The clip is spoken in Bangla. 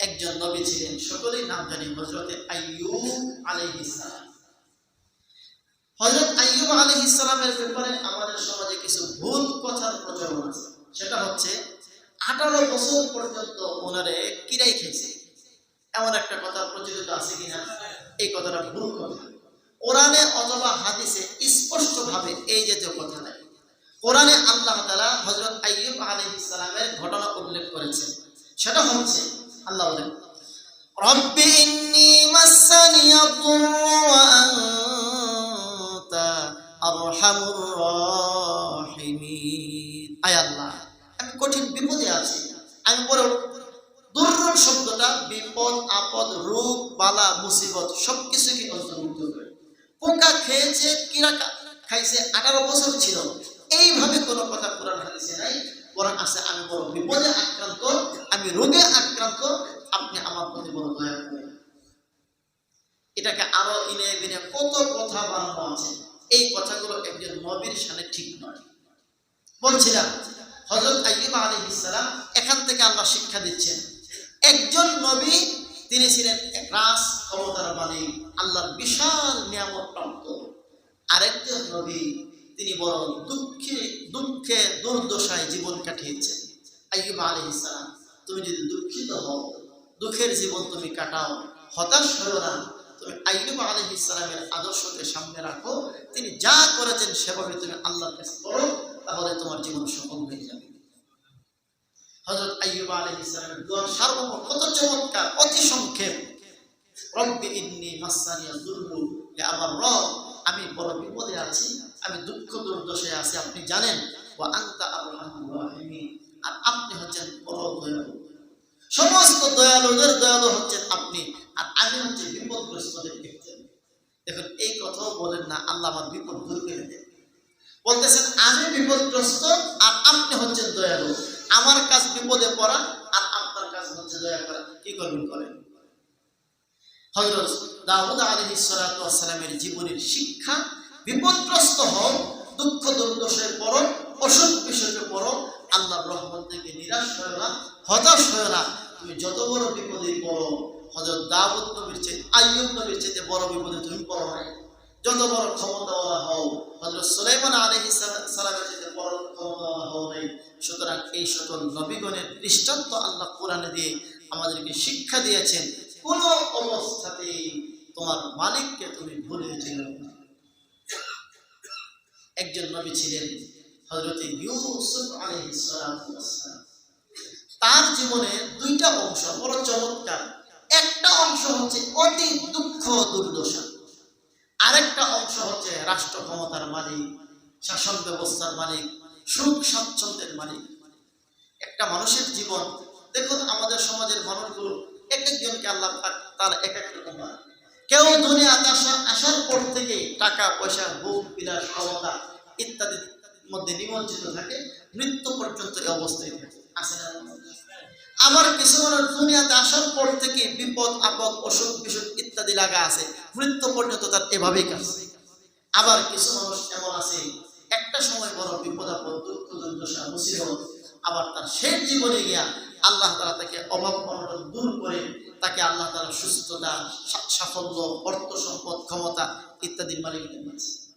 একজন নবী ছিলেন সকলেই নাম জানি হজরতে আইয়ুব সালাম। হজরত আইয়ুব আলাইহিস সালামের ব্যাপারে আমাদের সমাজে কিছু ভুল কথার প্রচলন আছে। সেটা হচ্ছে, আঠারো বছর পর্যন্ত ওনারে কিরাই খেয়েছে? এমন একটা কথা প্রচলিত আছে কিনা? এই কথাটা ভুল কথা। কোরআনে অথবা হাদিসে স্পষ্টভাবে এই জাতীয় কথা নেই। কোরআনে আল্লাহ তাআলা হযরত আইয়ুব আলাইহিস সালামের ঘটনা উল্লেখ করেছেন। সেটা হচ্ছে আল্লাহ বলেন, রব্বি ইন্নী মাসানি ওয়া আনতা আরহামুর রাহিমিন। আয় আল্লাহ, আমি কঠিন বিপদে আছি। আমি বড় দুর্রোগ শব্দটা বিপদ, আপদ, রোগ, বালা, মুসিবত সবকিছুকে অন্তর্ভুক্ত করে। পোকা খেয়েছে, কিরা খাইছে, আঠারো বছর ছিল। এইভাবে কোনো কথা কোরআন হাদিসে নাই। কোরআন আছে, আমি বড় বিপদে আক্রান্ত আমি রোগে আক্রান্ত, আপনি আমার প্রতি বড় দয়া করেন এটাকে আরও ইনে বিনে কত কথা বানানো আছে। এই কথাগুলো একজন নবীর সামনে ঠিক নয়। বলছিলাম হজরত আইয়ুব আলাইহিস সালাম এখান থেকে আল্লাহ শিক্ষা দিচ্ছেন, একজন নবী, তিনি ছিলেন রাস ক্ষমতার মালিক, আল্লাহর বিশাল নিয়ামত প্রাপ্ত। আরেকজন নবী, তিনি বড় দুঃখে দুঃখে, দুর্দশায় জীবন কাটিয়েছেন, আইয়ুব আলাইহিস সালাম। তুমি যদি দুঃখিত হও, দুঃখের জীবন তুমি কাটাও, হতাশ হও না। তুমি আইয়ুব আলাইহিস সালামের আদর্শকে সামনে রাখো। তিনি যা করেছেন সেভাবে তুমি আল্লাহর করো তাহলে তোমার জীবন সফল হয়ে যাবে। হযরত আইয়ুব আলাইহিস সালামের দোয়া সার্বভৌম কত চমৎকার, অতি সংক্ষেপ। রব্বি ইন্নী মাসানিয়া আমার রব। আমি বড় বিপদে আছি, আমি দুঃখ দুর্দশায় আছি, আপনি জানেন। ওয়া আনতা আর আপনি হচ্ছেন দয়ালুদের দয়ালু হচ্ছেন আপনি। আর আমি হচ্ছে বিপদগ্রস্তদের একজন। দেখুন, এই কথাও বলেন না, আল্লাহ আমার বিপদ দূর করে দেন। বলতেছেন, আমি বিপদগ্রস্ত আর আপনি হচ্ছেন দয়ালু। আমার কাজ বিপদে পড়া আর আপনার কাজ হচ্ছে দয়া করা। কি করবেন করেন? হজরত দাউদ সালামের জীবনের শিক্ষা, বিপদগ্রস্ত দুঃখ দুর্দশায় পড়ো, অসুখ বিষয়কে পড়ো, আল্লাহর রহমত থেকে নিরাশ হয় না, হতাশ হয় না। তুমি যত বড় বিপদে পড়ো হজরত দাউদ নবীর চেয়ে, আইয়ুব নবীর চেয়ে বড় বিপদে তুমি পড়ো নাই। যত বড় ক্ষমতাওয়ালা হও হজরত সুলাইমান আলহি সালামের চেয়ে বড় ক্ষমতাওয়ালা হও নাই। সুতরাং এই সকল নবীগণের দৃষ্টান্ত আল্লাহ কোরআনে দিয়ে আমাদেরকে শিক্ষা দিয়েছেন, কোন অবস্থাতে তোমার মালিককে তুমি ভুলে না। একজন নবী ছিলেন হজরত ইউসুফ আলাইহিস সালাম। তার জীবনে দুইটা অংশ বড় চমৎকার। একটা অংশ হচ্ছে অতি দুঃখ দুর্দশা। আরেকটা অংশ হচ্ছে রাষ্ট্র ক্ষমতার মালিক, শাসন ব্যবস্থার মালিক, সুখ স্বাচ্ছন্দ্যের মালিক। একটা মানুষের জীবন, দেখুন আমাদের সমাজের মানুষগুলো এক একজনকে আল্লাহ তার এক এক রকম কেউ দুনিয়াতে আসা আসার পর থেকে টাকা, পয়সা, ভোগ, বিলাস, ক্ষমতা ইত্যাদির মধ্যে নিমজ্জিত থাকে, মৃত্যু পর্যন্ত অবস্থায় থাকে। না কিছু মানুষ দুনিয়াতে আসার পর থেকে বিপদ, আপদ, অসুখ, বিসুখ ইত্যাদি লাগা আছে। মৃত্যু পর্যন্ত তার এভাবেই কাটছে। আবার কিছু মানুষ এমন আছে, একটা সময় বড় বিপদ, আপদ, দুঃখ, দুর্দশা, মুসিবত, আবার তার শেষ জীবনে গিয়া আল্লাহ তালা তাকে অভাব, অনটন দূর করে তাকে আল্লাহ তালা সুস্থতা সাফল্য, অর্থ সম্পদ, ক্ষমতা ইত্যাদির মালিক বানিয়েছে